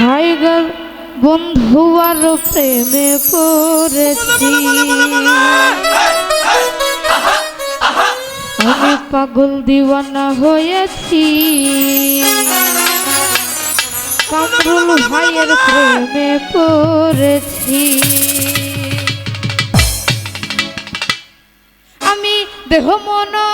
Higer বন্ধু আর প্রেমে পড়েছি। আমি পাগল দিওয়ানা হয়েছি। কামরুল ভাইয়ের প্রেমে পড়েছি। আমি দেহ মনো